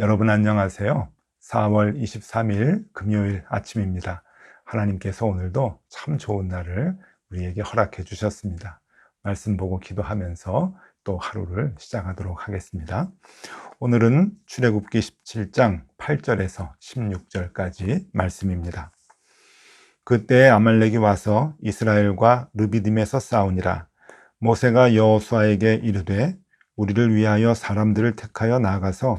여러분 안녕하세요. 4월 23일 금요일 아침입니다. 하나님께서 오늘도 참 좋은 날을 우리에게 허락해 주셨습니다. 말씀 보고 기도하면서 또 하루를 시작하도록 하겠습니다. 오늘은 출애굽기 17장 8절에서 16절까지 말씀입니다. 그때 아말렉이 와서 이스라엘과 르비딤에서 싸우니라 모세가 여호수아에게 이르되 우리를 위하여 사람들을 택하여 나가서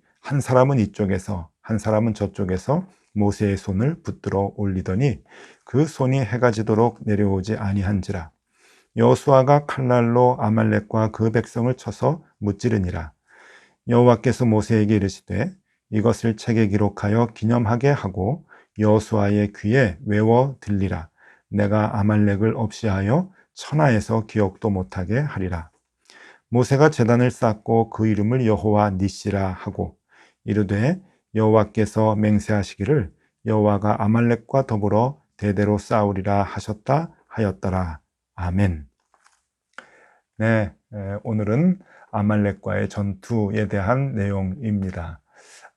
한 사람은 이쪽에서 한 사람은 저쪽에서 모세의 손을 붙들어 올리더니 그 손이 해가 지도록 내려오지 아니한지라. 여호수아가 칼날로 아말렉과 그 백성을 쳐서 무찌르니라. 여호와께서 모세에게 이르시되 이것을 책에 기록하여 기념하게 하고 여호수아의 귀에 외워 들리라. 내가 아말렉을 없이 하여 천하에서 기억도 못하게 하리라. 모세가 제단을 쌓고 그 이름을 여호와 니시라 하고 이르되 여호와께서 맹세하시기를 여호와가 아말렉과 더불어 대대로 싸우리라 하셨다 하였더라. 아멘. 네, 오늘은 아말렉과의 전투에 대한 내용입니다.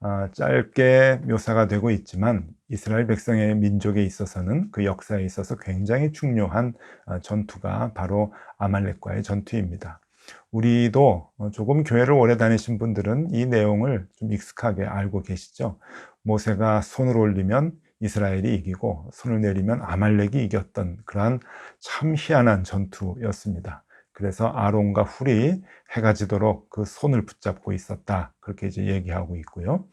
아, 짧게 묘사가 되고 있지만 이스라엘 백성의 민족에 있어서는 그 역사에 있어서 굉장히 중요한 아, 전투가 바로 아말렉과의 전투입니다. 우리도 어, 조금 교회를 오래 다니신 분들은 이 내용을 좀 익숙하게 알고 계시죠. 모세가 손을 올리면 이스라엘이 이기고 손을 내리면 아말렉이 이겼던 그러한 참 희한한 전투였습니다. 그래서 아론과 훌이 해가 지도록 그 손을 붙잡고 있었다. 그렇게 이제 얘기하고 있고요.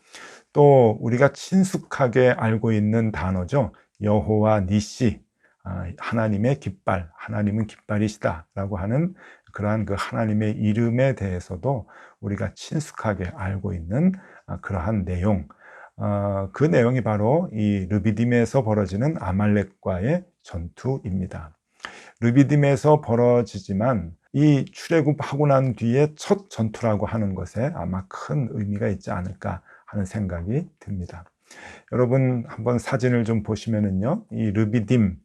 또 우리가 친숙하게 알고 있는 단어죠. 여호와 니시, 아, 하나님의 깃발, 하나님은 깃발이시다라고 하는 그러한 그 하나님의 이름에 대해서도 우리가 친숙하게 알고 있는 아, 그러한 내용. 어, 그 내용이 바로 이 르비딤에서 벌어지는 아말렉과의 전투입니다. 르비딤에서 벌어지지만 이 출애굽하고 난 뒤에 첫 전투라고 하는 것에 아마 큰 의미가 있지 않을까 하는 생각이 듭니다. 여러분 한번 사진을 좀 보시면은요, 이 르비딤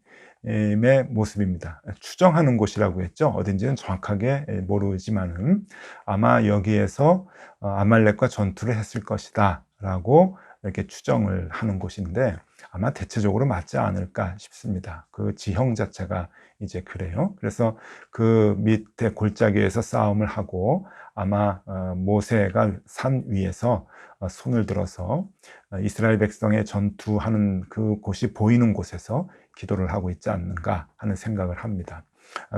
의 모습입니다. 추정하는 곳이라고 했죠. 어딘지는 정확하게 모르지만은 아마 여기에서 어, 아말렉과 전투를 했을 것이다 라고 이렇게 추정을 하는 곳인데 아마 대체적으로 맞지 않을까 싶습니다. 그 지형 자체가 이제 그래요. 그래서 그 밑에 골짜기에서 싸움을 하고 아마 어, 모세가 산 위에서 어, 손을 들어서 어, 이스라엘 백성의 전투하는 그 곳이 보이는 곳에서 기도를 하고 있지 않는가 하는 생각을 합니다.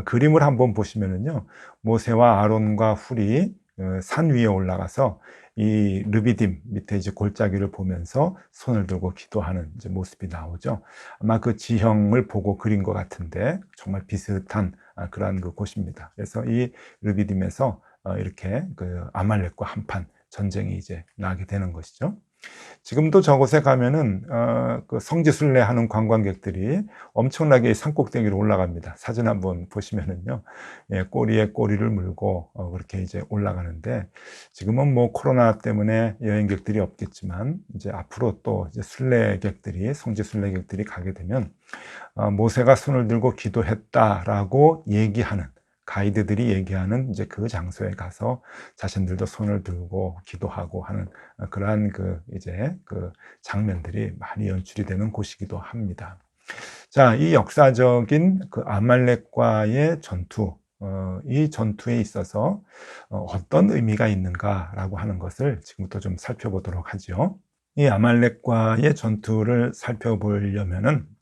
그림을 한번 보시면은요, 모세와 아론과 훌이 산 위에 올라가서 이 르비딤 밑에 이제 골짜기를 보면서 손을 들고 기도하는 모습이 나오죠. 아마 그 지형을 보고 그린 것 같은데 정말 비슷한 아, 그러한 그 곳입니다. 그래서 이 르비딤에서 어, 이렇게 그 아말렉과 한판 전쟁이 이제 나게 되는 것이죠. 지금도 저곳에 가면은 어, 그 성지순례 하는 관광객들이 엄청나게 산꼭대기로 올라갑니다. 사진 한번 보시면은요, 예, 꼬리에 꼬리를 물고 어, 그렇게 이제 올라가는데 지금은 뭐 코로나 때문에 여행객들이 없겠지만 이제 앞으로 또 이제 순례객들이 성지순례객들이 가게 되면 어, 모세가 손을 들고 기도했다라고 얘기하는 가이드들이 얘기하는 이제 그 장소에 가서 자신들도 손을 들고 기도하고 하는 그러한 그 이제 그 장면들이 많이 연출이 되는 곳이기도 합니다. 자, 이 역사적인 그 아말렉과의 전투, 어, 이 전투에 있어서 어, 어떤 의미가 있는가라고 하는 것을 지금부터 좀 살펴보도록 하죠. 이 아말렉과의 전투를 살펴보려면은 어,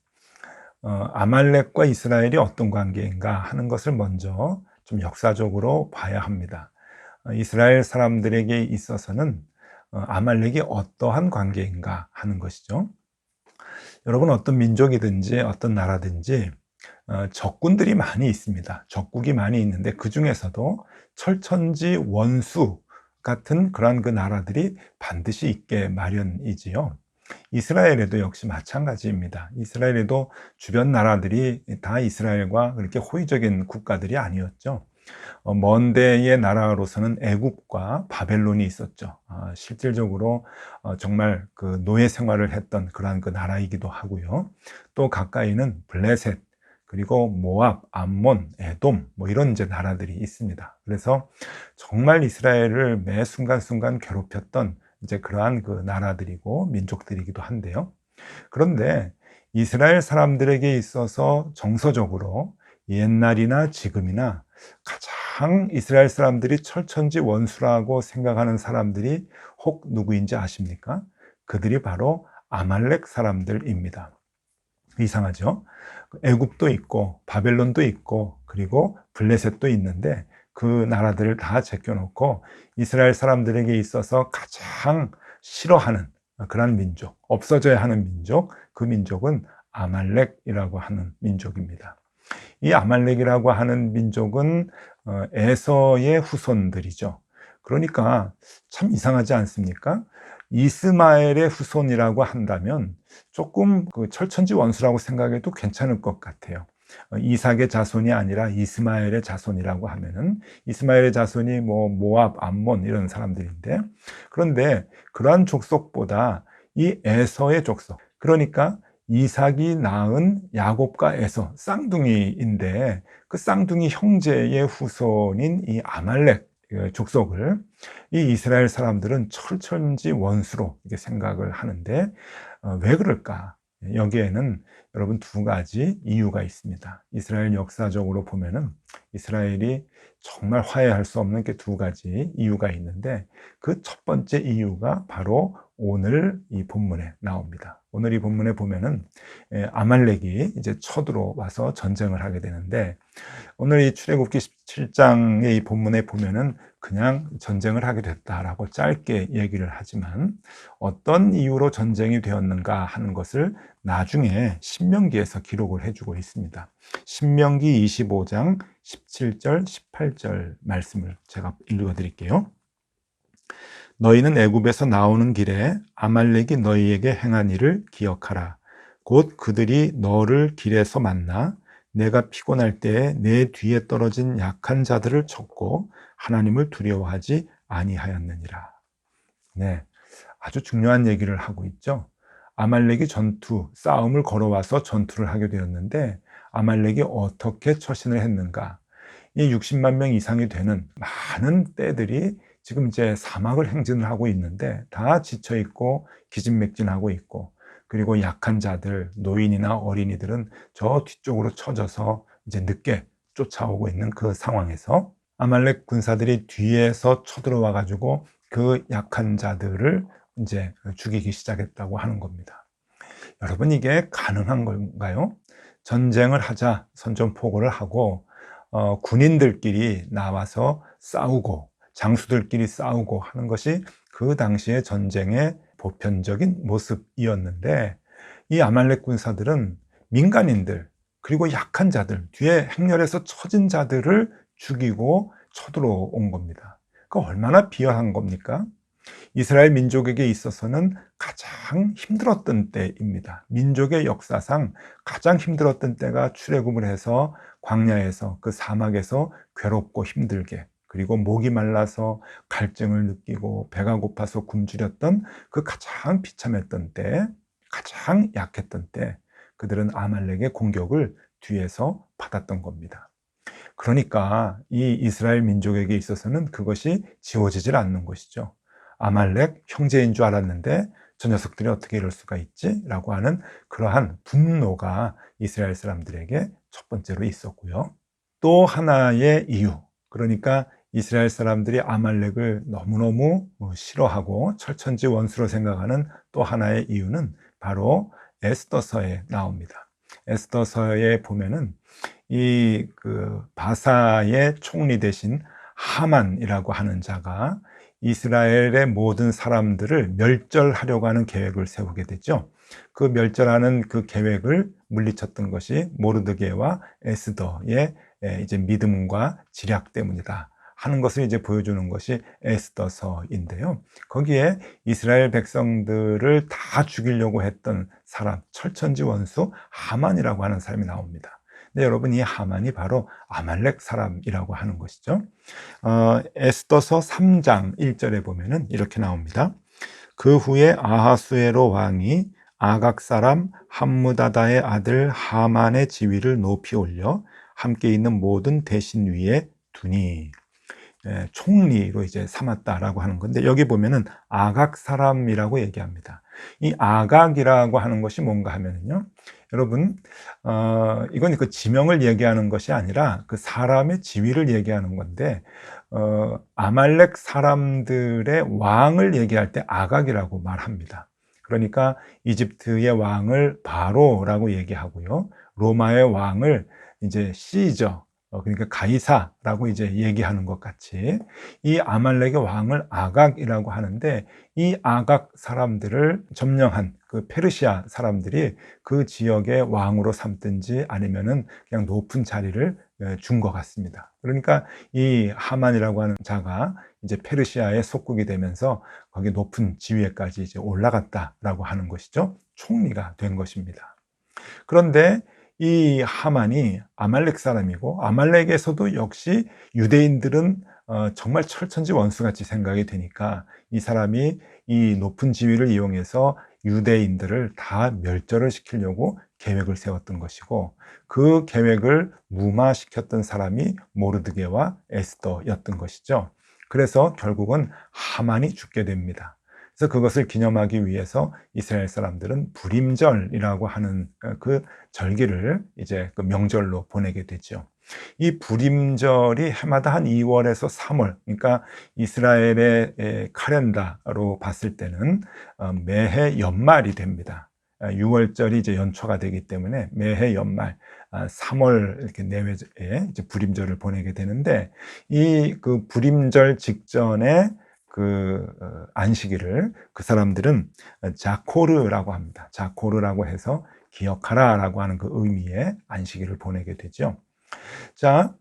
아말렉과 이스라엘이 어떤 관계인가 하는 것을 먼저 좀 역사적으로 봐야 합니다. 어, 이스라엘 사람들에게 있어서는 어, 아말렉이 어떠한 관계인가 하는 것이죠. 여러분 어떤 민족이든지 어떤 나라든지 어, 적군들이 많이 있습니다. 적국이 많이 있는데 그 중에서도 철천지 원수가 같은 그러한 그 나라들이 반드시 있게 마련이지요. 이스라엘에도 역시 마찬가지입니다. 이스라엘에도 주변 나라들이 다 이스라엘과 그렇게 호의적인 국가들이 아니었죠. 어, 먼 데의 나라로서는 애국과 바벨론이 있었죠. 아, 실질적으로 어, 정말 그 노예 생활을 했던 그러한 그 나라이기도 하고요. 또 가까이는 블레셋, 그리고 모압, 암몬, 에돔 뭐 이런 이제 나라들이 있습니다. 그래서 정말 이스라엘을 매 순간순간 괴롭혔던 이제 그러한 그 나라들이고 민족들이기도 한데요. 그런데 이스라엘 사람들에게 있어서 정서적으로 옛날이나 지금이나 가장 이스라엘 사람들이 철천지 원수라고 생각하는 사람들이 혹 누구인지 아십니까? 그들이 바로 아말렉 사람들입니다. 이상하죠? 애굽도 있고 바벨론도 있고 그리고 블레셋도 있는데 그 나라들을 다 제껴놓고 이스라엘 사람들에게 있어서 가장 싫어하는 그런 민족, 없어져야 하는 민족, 그 민족은 아말렉이라고 하는 민족입니다. 이 아말렉이라고 하는 민족은 어, 에서의 후손들이죠. 그러니까 참 이상하지 않습니까? 이스마엘의 후손이라고 한다면 조금 그 철천지 원수라고 생각해도 괜찮을 것 같아요. 어, 이삭의 자손이 아니라 이스마엘의 자손이라고 하면은 이스마엘의 자손이 뭐 모압, 암몬 이런 사람들인데 그런데 그러한 족속보다 이 에서의 족속 그러니까 이삭이 낳은 야곱과 에서 쌍둥이인데 그 쌍둥이 형제의 후손인 이 아말렉 그 족속을 이 이스라엘 사람들은 철천지 원수로 이렇게 생각을 하는데 어, 왜 그럴까? 여기에는 여러분 두 가지 이유가 있습니다. 이스라엘 역사적으로 보면은 이스라엘이 정말 화해할 수 없는 게 두 가지 이유가 있는데 그 첫 번째 이유가 바로 오늘 이 본문에 나옵니다. 오늘 이 본문에 보면은 예, 아말렉이 이제 쳐들어와서 전쟁을 하게 되는데 오늘 이 출애굽기 17장의 이 본문에 보면은 그냥 전쟁을 하게 됐다라고 짧게 얘기를 하지만 어떤 이유로 전쟁이 되었는가 하는 것을 나중에 신명기에서 기록을 해주고 있습니다. 신명기 25장 17절, 18절 말씀을 제가 읽어 드릴게요. 너희는 애굽에서 나오는 길에 아말렉이 너희에게 행한 일을 기억하라. 곧 그들이 너를 길에서 만나 내가 피곤할 때에 내 뒤에 떨어진 약한 자들을 쳤고 하나님을 두려워하지 아니하였느니라. 네. 아주 중요한 얘기를 하고 있죠. 아말렉이 전투, 싸움을 걸어와서 전투를 하게 되었는데 아말렉이 어떻게 처신을 했는가? 이 60만 명 이상이 되는 많은 떼들이 지금 이제 사막을 행진을 하고 있는데 다 지쳐 있고 기진맥진하고 있고 그리고 약한 자들, 노인이나 어린이들은 저 뒤쪽으로 쳐져서 이제 늦게 쫓아오고 있는 그 상황에서 아말렉 군사들이 뒤에서 쳐들어와 가지고 그 약한 자들을 이제 죽이기 시작했다고 하는 겁니다. 여러분 이게 가능한 건가요? 전쟁을 하자 선전포고를 하고 어, 군인들끼리 나와서 싸우고 장수들끼리 싸우고 하는 것이 그 당시의 전쟁의 보편적인 모습이었는데 이 아말렉 군사들은 민간인들 그리고 약한 자들 뒤에 행렬에서 처진 자들을 죽이고 쳐들어온 겁니다. 그 얼마나 비열한 겁니까? 이스라엘 민족에게 있어서는 가장 힘들었던 때입니다. 민족의 역사상 가장 힘들었던 때가 출애굽을 해서 광야에서 그 사막에서 괴롭고 힘들게 그리고 목이 말라서 갈증을 느끼고 배가 고파서 굶주렸던 그 가장 비참했던 때, 가장 약했던 때, 그들은 아말렉의 공격을 뒤에서 받았던 겁니다. 그러니까 이 이스라엘 민족에게 있어서는 그것이 지워지질 않는 것이죠. 아말렉 형제인 줄 알았는데 저 녀석들이 어떻게 이럴 수가 있지? 라고 하는 그러한 분노가 이스라엘 사람들에게 첫 번째로 있었고요. 또 하나의 이유, 그러니까 이스라엘 사람들이 아말렉을 너무너무 뭐 싫어하고 철천지 원수로 생각하는 또 하나의 이유는 바로 에스더서에 나옵니다. 에스더서에 보면은 이 그 바사의 총리 대신 하만이라고 하는 자가 이스라엘의 모든 사람들을 멸절하려고 하는 계획을 세우게 되죠. 그 멸절하는 그 계획을 물리쳤던 것이 모르드게와 에스더의 이제 믿음과 지략 때문이다. 하는 것을 이제 보여주는 것이 에스더서인데요. 거기에 이스라엘 백성들을 다 죽이려고 했던 사람, 철천지 원수 하만이라고 하는 사람이 나옵니다. 네, 여러분 이 하만이 바로 아말렉 사람이라고 하는 것이죠. 어, 에스더서 3장 1절에 보면은 이렇게 나옵니다. 그 후에 아하수에로 왕이 아각 사람 함무다다의 아들 하만의 지위를 높이 올려 함께 있는 모든 대신 위에 두니 예, 총리로 이제 삼았다라고 하는 건데 여기 보면은 아각 사람이라고 얘기합니다. 이 아각이라고 하는 것이 뭔가 하면은요. 여러분, 어, 이건 그 지명을 얘기하는 것이 아니라 그 사람의 지위를 얘기하는 건데, 어, 아말렉 사람들의 왕을 얘기할 때 아각이라고 말합니다. 그러니까 이집트의 왕을 바로라고 얘기하고요. 로마의 왕을 이제 시저, 어, 그러니까 가이사라고 이제 얘기하는 것 같이 이 아말렉의 왕을 아각이라고 하는데 이 아각 사람들을 점령한 그 페르시아 사람들이 그 지역의 왕으로 삼든지 아니면은 그냥 높은 자리를 예, 준것 같습니다. 그러니까 이 하만이라고 하는 자가 이제 페르시아의 속국이 되면서 거기 높은 지위에까지 이제 올라갔다라고 하는 것이죠. 총리가 된 것입니다. 그런데 이 하만이 아말렉 사람이고 아말렉에서도 역시 유대인들은 어, 정말 철천지 원수같이 생각이 되니까 이 사람이 이 높은 지위를 이용해서 유대인들을 다 멸절을 시키려고 계획을 세웠던 것이고 그 계획을 무마시켰던 사람이 모르드게와 에스더였던 것이죠. 그래서 결국은 하만이 죽게 됩니다. 그래서 그것을 기념하기 위해서 이스라엘 사람들은 불임절이라고 하는 그 절기를 이제 그 명절로 보내게 되죠. 이 불임절이 해마다 한 2월에서 3월, 그러니까 이스라엘의 카렌다로 봤을 때는 어, 매해 연말이 됩니다. 6월절이 아, 이제 연초가 되기 때문에 매해 연말 3월 아, 이렇게 내외에 이제 불임절을 보내게 되는데 이 그 불임절 직전에 그 어, 안식일을 그 사람들은 자코르라고 합니다. 자코르라고 해서 기억하라라고 하는 그 의미의 안식일을 보내게 되죠. 자,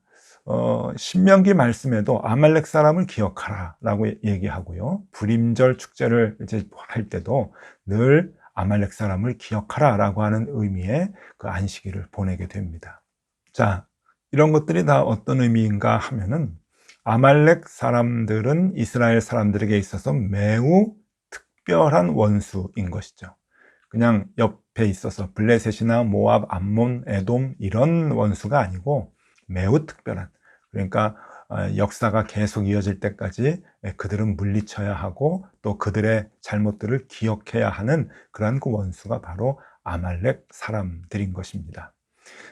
어, 신명기 말씀에도 아말렉 사람을 기억하라라고 얘기하고요. 불임절 축제를 이제 할 때도 늘 아말렉 사람을 기억하라라고 하는 의미의 그 안식일을 보내게 됩니다. 자, 이런 것들이 다 어떤 의미인가 하면은 아말렉 사람들은 이스라엘 사람들에게 있어서 매우 특별한 원수인 것이죠. 그냥 옆에 있어서 블레셋이나 모압, 암몬, 에돔 이런 원수가 아니고 매우 특별한 그러니까 어, 역사가 계속 이어질 때까지 그들은 물리쳐야 하고 또 그들의 잘못들을 기억해야 하는 그러한 그 원수가 바로 아말렉 사람들인 것입니다.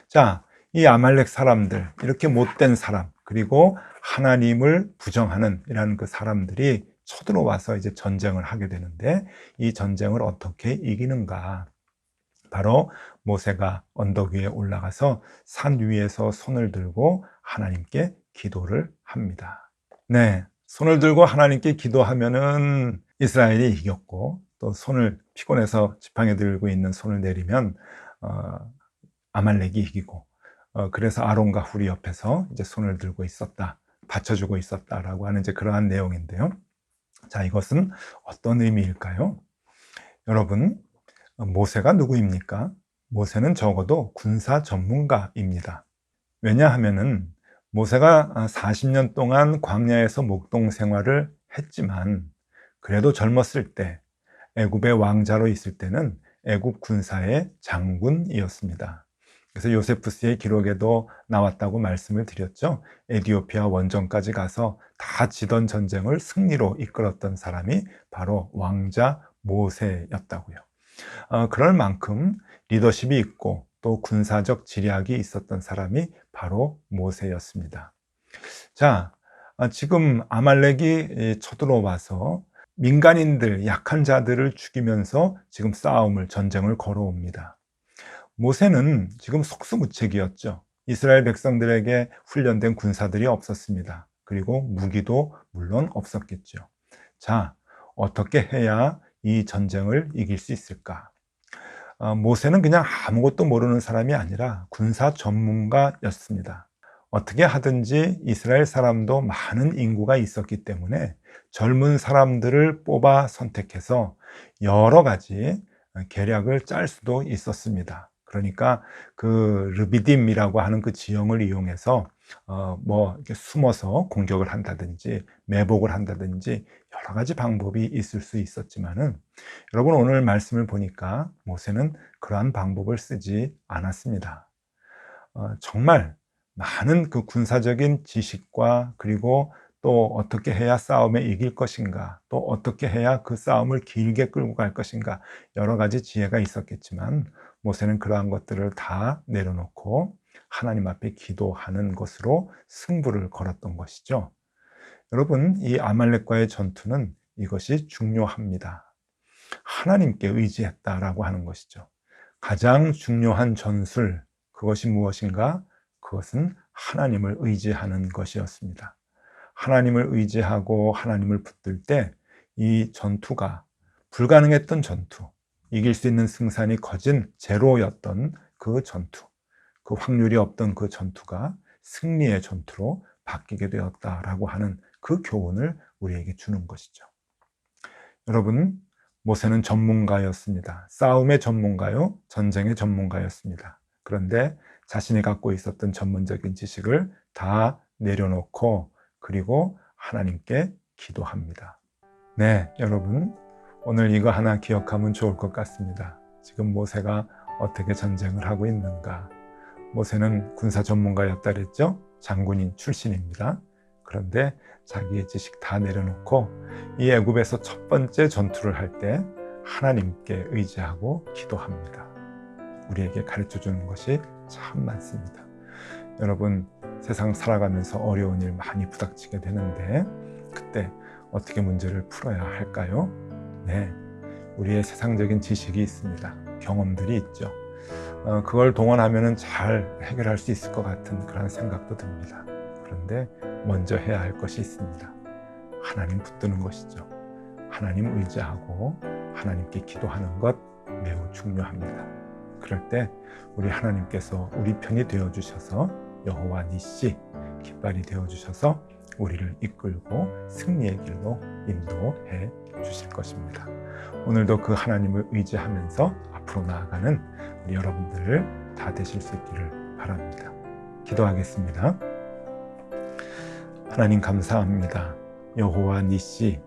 자, 이 아말렉 사람들, 이렇게 못된 사람, 그리고 하나님을 부정하는 이런 그 사람들이 쳐들어와서 이제 전쟁을 하게 되는데 이 전쟁을 어떻게 이기는가? 바로 모세가 언덕 위에 올라가서 산 위에서 손을 들고 하나님께 기도를 합니다. 네. 손을 들고 하나님께 기도하면은 이스라엘이 이겼고 또 손을 피곤해서 지팡이 들고 있는 손을 내리면 어, 아말렉이 이기고 어, 그래서 아론과 후리 옆에서 이제 손을 들고 있었다 받쳐주고 있었다라고 하는 이제 그러한 내용인데요. 자 이것은 어떤 의미일까요? 여러분 모세가 누구입니까? 모세는 적어도 군사 전문가입니다. 왜냐하면은 모세가 40년 동안 광야에서 목동 생활을 했지만 그래도 젊었을 때 애굽의 왕자로 있을 때는 애굽 군사의 장군이었습니다. 그래서 요세푸스의 기록에도 나왔다고 말씀을 드렸죠. 에디오피아 원정까지 가서 다 지던 전쟁을 승리로 이끌었던 사람이 바로 왕자 모세였다고요. 어, 그럴 만큼 리더십이 있고 또 군사적 지략이 있었던 사람이 바로 모세였습니다. 자, 아, 지금 아말렉이 쳐들어와서 민간인들, 약한 자들을 죽이면서 지금 싸움을, 전쟁을 걸어옵니다. 모세는 지금 속수무책이었죠. 이스라엘 백성들에게 훈련된 군사들이 없었습니다. 그리고 무기도 물론 없었겠죠. 자, 어떻게 해야 이 전쟁을 이길 수 있을까? 어, 모세는 그냥 아무것도 모르는 사람이 아니라 군사 전문가였습니다. 어떻게 하든지 이스라엘 사람도 많은 인구가 있었기 때문에 젊은 사람들을 뽑아 선택해서 여러 가지 계략을 짤 수도 있었습니다. 그러니까 그 르비딤이라고 하는 그 지형을 이용해서 어 뭐 이렇게 숨어서 공격을 한다든지 매복을 한다든지 여러 가지 방법이 있을 수 있었지만은 여러분 오늘 말씀을 보니까 모세는 그러한 방법을 쓰지 않았습니다. 어, 정말 많은 그 군사적인 지식과 그리고 또 어떻게 해야 싸움에 이길 것인가, 또 어떻게 해야 그 싸움을 길게 끌고 갈 것인가, 여러 가지 지혜가 있었겠지만, 모세는 그러한 것들을 다 내려놓고 하나님 앞에 기도하는 것으로 승부를 걸었던 것이죠. 여러분, 이 아말렉과의 전투는 이것이 중요합니다. 하나님께 의지했다라고 하는 것이죠. 가장 중요한 전술, 그것이 무엇인가? 그것은 하나님을 의지하는 것이었습니다. 하나님을 의지하고 하나님을 붙들 때 이 전투가 불가능했던 전투, 이길 수 있는 승산이 거진 제로였던 그 전투, 그 확률이 없던 그 전투가 승리의 전투로 바뀌게 되었다라고 하는 그 교훈을 우리에게 주는 것이죠. 여러분, 모세는 전문가였습니다. 싸움의 전문가요, 전쟁의 전문가였습니다. 그런데 자신이 갖고 있었던 전문적인 지식을 다 내려놓고 그리고 하나님께 기도합니다. 네, 여러분. 오늘 이거 하나 기억하면 좋을 것 같습니다. 지금 모세가 어떻게 전쟁을 하고 있는가? 모세는 군사 전문가였다 그랬죠? 장군인 출신입니다. 그런데 자기의 지식 다 내려놓고 이 애굽에서 첫 번째 전투를 할 때 하나님께 의지하고 기도합니다. 우리에게 가르쳐 주는 것이 참 많습니다. 여러분, 세상 살아가면서 어려운 일 많이 부닥치게 되는데, 그때 어떻게 문제를 풀어야 할까요? 네. 우리의 세상적인 지식이 있습니다. 경험들이 있죠. 어, 그걸 동원하면 잘 해결할 수 있을 것 같은 그런 생각도 듭니다. 그런데 먼저 해야 할 것이 있습니다. 하나님 붙드는 것이죠. 하나님 의지하고 하나님께 기도하는 것 매우 중요합니다. 그럴 때 우리 하나님께서 우리 편이 되어 주셔서 여호와 니시 깃발이 되어 주셔서 우리를 이끌고 승리의 길로 인도해 주실 것입니다. 오늘도 그 하나님을 의지하면서 앞으로 나아가는 우리 여러분들 다 되실 수 있기를 바랍니다. 기도하겠습니다. 하나님 감사합니다. 여호와 니시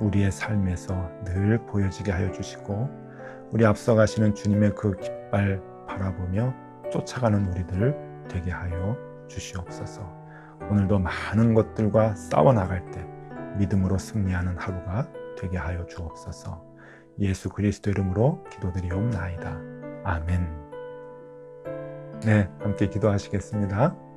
우리의 삶에서 늘 보여지게 하여 주시고 우리 앞서가시는 주님의 그 깃발 바라보며 쫓아가는 우리들 되게 하여 주시옵소서. 오늘도 많은 것들과 싸워 나갈 때 믿음으로 승리하는 하루가 되게 하여 주옵소서. 예수 그리스도 이름으로 기도드리옵나이다. 아멘. 네, 함께 기도하시겠습니다.